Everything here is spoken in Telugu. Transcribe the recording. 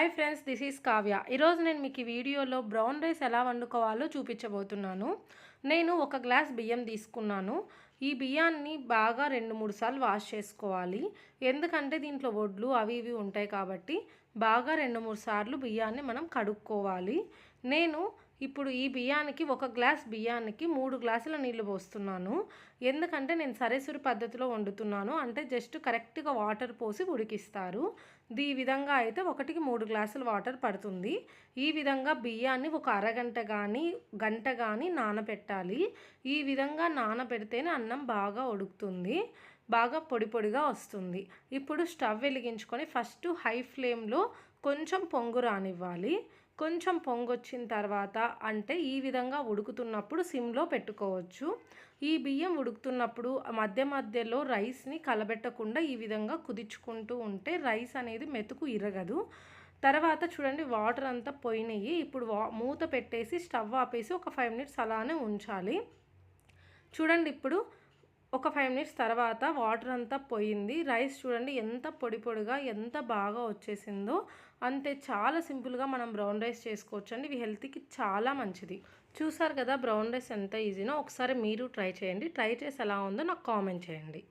Hi friends this is Kavya. ఈరోజు నేను మీకు ఈ వీడియోలో బ్రౌన్ రైస్ ఎలా వండుకోవాలో చూపించబోతున్నాను. నేను ఒక గ్లాస్ బియ్యం తీసుకున్నాను. ఈ బియ్యాన్ని బాగా రెండు మూడు సార్లు వాష్ చేసుకోవాలి. ఎందుకంటే దీంట్లో వడ్లు అవి ఇవి ఉంటాయి కాబట్టి బాగా రెండు మూడు సార్లు బియ్యాన్ని మనం కడుక్కోవాలి. నేను ఇప్పుడు ఈ బియ్యానికి ఒక గ్లాస్ బియ్యానికి మూడు గ్లాసుల నీళ్ళు పోస్తున్నాను. ఎందుకంటే నేను సరేసురి పద్ధతిలో వండుతున్నాను. అంటే జస్ట్ కరెక్ట్గా వాటర్ పోసి ఉడికిస్తారు. ఈ విధంగా అయితే ఒకటికి మూడు గ్లాసులు వాటర్ పడుతుంది. ఈ విధంగా బియ్యాన్ని ఒక అరగంట కానీ గంట కానీ నానబెట్టాలి ఈ విధంగా నానబెడితేనే అన్నం బాగా ఉడుకుతుంది. బాగా పొడి పొడిగా వస్తుంది. ఇప్పుడు స్టవ్ వెలిగించుకొని ఫస్ట్ హై ఫ్లేమ్లో కొంచెం పొంగు రానివ్వాలి. కొంచెం పొంగొచ్చిన తర్వాత అంటే ఈ విధంగా ఉడుకుతున్నప్పుడు సిమ్లో పెట్టుకోవచ్చు. ఈ బియ్యం ఉడుకుతున్నప్పుడు మధ్య మధ్యలో రైస్ని కలబెట్టకుండా ఈ విధంగా కుదించుకుంటూ ఉంటే రైస్ అనేది మెతుకు ఇరగదు. తర్వాత చూడండి వాటర్ అంతా పోయినాయి. ఇప్పుడు వా మూత పెట్టేసి స్టవ్ ఆపేసి ఒక ఫైవ్ మినిట్స్ అలానే ఉంచాలి. చూడండి ఇప్పుడు ఒక ఫైవ్ మినిట్స్ తర్వాత వాటర్ అంతా పోయింది. రైస్ చూడండి ఎంత పొడి పొడిగా ఎంత బాగా వచ్చేసిందో. అంతే చాలా సింపుల్గా మనం బ్రౌన్ రైస్ చేసుకోవచ్చు అండి ఇవి హెల్త్కి చాలా మంచిది. చూసారు కదా బ్రౌన్ రైస్ ఎంత ఈజీనో ఒకసారి మీరు ట్రై చేయండి. ట్రై చేసి ఎలా ఉందో నాకు కామెంట్ చేయండి.